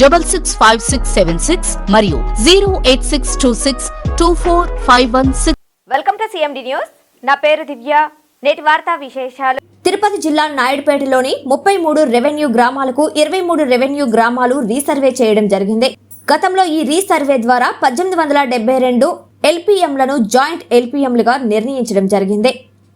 double six five six seven six మరియు zero eight six two six two four five one six. Welcome to CMD news. నా పేరు దివ్య. నేటి వార్తా విశేషాలు. తిరుపతి జిల్లా నాయుడుపేటలోని ముప్పై మూడు రెవెన్యూ గ్రామాలకు ఇరవై మూడు రెవెన్యూ గ్రామాలు రీసర్వే చేయడం జరిగింది. గతంలో ఈ రీసర్వే ద్వారా పద్దెనిమిది వందల డెబ్బై రెండు ఎల్పిఎంలను జాయింట్ ఎల్పిఎంలుగా నిర్ణయించడం జరిగింది.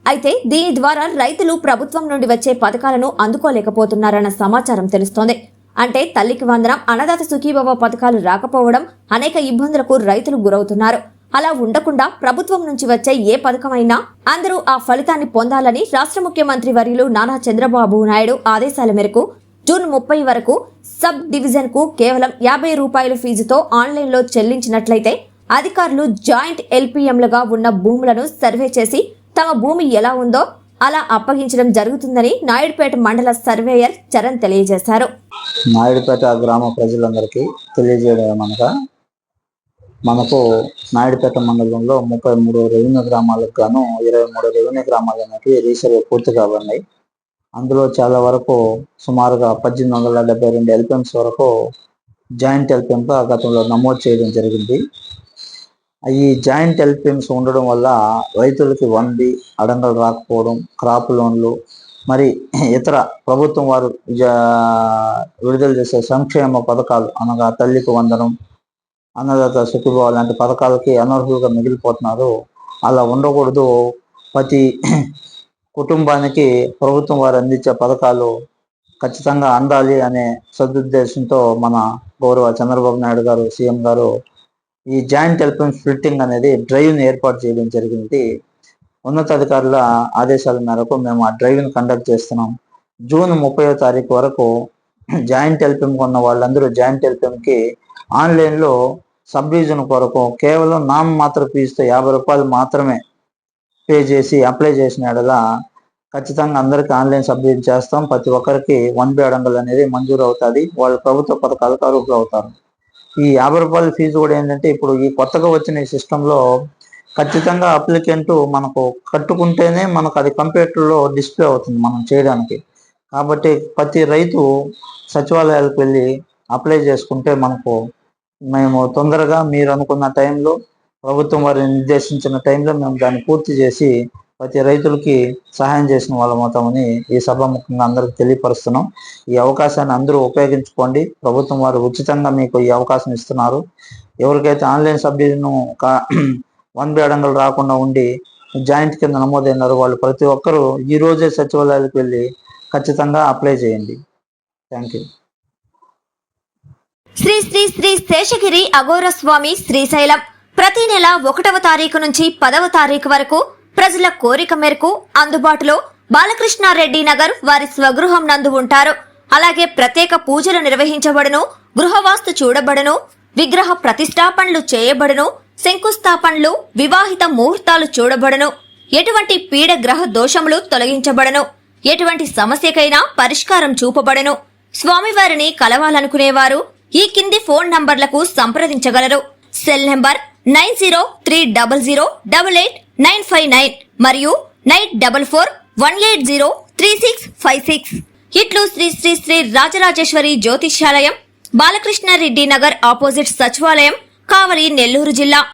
అయితే దీని ద్వారా రైతులు ప్రభుత్వం నుండి వచ్చే పథకాలను అందుకోలేకపోతున్నారన్న సమాచారం తెలుస్తోంది. అంటే తల్లికి వందనం అన్నదాత సుఖీభవ పథకాలు రాకపోవడం అనేక ఇబ్బందులకు రైతులు గురవుతున్నారు. అలా ఉండకుండా ప్రభుత్వం నుంచి వచ్చే ఏ పథకమైనా అందరూ ఆ ఫలితాన్ని పొందాలని రాష్ట్ర ముఖ్యమంత్రి వర్యులు నానా చంద్రబాబు నాయుడు ఆదేశాల మేరకు జూన్ ముప్పై వరకు సబ్ డివిజన్కు కేవలం యాభై రూపాయల ఫీజుతో ఆన్లైన్లో చెల్లించినట్లయితే అధికారులు జాయింట్ ఎల్పిఎంలుగా ఉన్న భూములను సర్వే చేసి తమ భూమి ఎలా ఉందో అలా అప్పగించడం జరుగుతుందని నాయుడుపేట మండల సర్వేయర్ చరణ్ తెలియజేశారు. నాయుడుపేట గ్రామ ప్రజలందరికీ తెలియజేయడం అనగా మనకు నాయుడుపేట మండలంలో ముప్పై మూడు రెవెన్యూ గ్రామాలకు గాను ఇరవై మూడు రెవెన్యూ గ్రామాలు అనేవి రీసర్వే పూర్తి కాబడినాయి. అందులో చాలా వరకు సుమారుగా పద్దెనిమిది వందల డెబ్బై రెండు ఎల్పిఎంస్ వరకు జాయింట్ ఎల్పిఎంగా గతంలో నమోదు చేయడం జరిగింది. ఈ జాయింట్ ఎల్పిఎంస్ ఉండడం వల్ల రైతులకి వండి అడంగలు రాకపోవడం క్రాప్ లోన్లు మరి ఇతర ప్రభుత్వం వారు విడుదల చేసే సంక్షేమ పథకాలు అనగా తల్లికి వందనం అన్నదాత సుఖీభావ లాంటి పథకాలకి అనర్హులుగా మిగిలిపోతున్నారు. అలా ఉండకూడదు. ప్రతి కుటుంబానికి ప్రభుత్వం వారు అందించే పథకాలు ఖచ్చితంగా అందాలి అనే సదుద్దేశంతో మన గౌరవ చంద్రబాబు నాయుడు గారు సీఎం గారు ఈ జాయింట్ హెల్పింగ్ ఫిల్టింగ్ అనేది డ్రైవ్ని ఏర్పాటు చేయడం జరిగింది. ఉన్నతాధికారుల ఆదేశాల మేరకు మేము ఆ డ్రైవ్ను కండక్ట్ చేస్తున్నాం. జూన్ ముప్పై తారీఖు వరకు జాయింట్ హెల్పింగ్ ఉన్న వాళ్ళందరూ జాయింట్ హెల్పింగ్ ఆన్లైన్లో సబ్ డివిజన్ కొరకు కేవలం నామ్ మాత్ర ఫీజుతో యాభై రూపాయలు మాత్రమే పే చేసి అప్లై చేసిన ఎడల ఖచ్చితంగా అందరికీ ఆన్లైన్ సబ్మిషన్ చేస్తాం. ప్రతి ఒక్కరికి వన్ బి అడంగులు అనేది మంజూరు అవుతుంది. వాళ్ళు ప్రభుత్వ పథకాలకు అర్హులు అవుతారు. ఈ యాభై రూపాయల ఫీజు కూడా ఏంటంటే ఇప్పుడు ఈ కొత్తగా వచ్చిన ఈ ఖచ్చితంగా అప్లికెంట్ మనకు కట్టుకుంటేనే మనకు అది కంప్యూటర్లో డిస్ప్లే అవుతుంది మనం చేయడానికి. కాబట్టి ప్రతి రైతు సచివాలయాలకు వెళ్ళి అప్లై చేసుకుంటే మనకు మేము తొందరగా మీరు అనుకున్న టైంలో ప్రభుత్వం వారిని నిర్దేశించిన టైంలో మేము దాన్ని పూర్తి చేసి ప్రతి రైతులకి సహాయం చేసిన వాళ్ళం అవుతామని ఈ సభ ముఖ్యంగా అందరికి తెలియపరుస్తున్నాం. ఈ అవకాశాన్ని అందరూ ఉపయోగించుకోండి. ప్రభుత్వం వారు ఉచితంగా మీకు ఈ అవకాశం ఇస్తున్నారు. ఎవరికైతే ఆన్లైన్ సభ్యులను వన్ బి అడంగలు రాకుండా ఉండి జాయింట్ కింద నమోదైనారు వాళ్ళు ప్రతి ఒక్కరూ ఈ రోజే సచివాలయాలకు వెళ్ళి ఖచ్చితంగా అప్లై చేయండి. Thank you. శ్రీ శ్రీ శ్రీ శేషగిరి అఘోర స్వామి శ్రీశైలం. ప్రతి నెల ఒకటవ తారీఖు నుంచి పదవ తారీఖు వరకు ప్రజల కోరిక మేరకు అందుబాటులో బాలకృష్ణారెడ్డి నగర్ వారి స్వగృహం నందు ఉంటారు. అలాగే ప్రత్యేక పూజలు నిర్వహించబడును గృహవాస్తు చూడబడును విగ్రహ ప్రతిష్టాపనలు చేయబడును శంకుస్థాపనలు వివాహిత ముహూర్తాలు చూడబడును. ఎటువంటి పీడ గ్రహ దోషములు తొలగించబడను. ఎటువంటి సమస్యకైనా పరిష్కారం చూపబడను. స్వామివారిని కలవాలనుకునేవారు ఈ కింది ఫోన్ నంబర్లకు సంప్రదించగలరు. Cell number nine zero three double zero double eight nine five nine మరియు nine double four one eight zero three six five six. ఇట్లు శ్రీ శ్రీ శ్రీ రాజరాజేశ్వరి జ్యోతిష్యాలయం బాలకృష్ణారెడ్డి నగర్ ఆపోజిట్ సచివాలయం కావలి నెల్లూరు జిల్లా.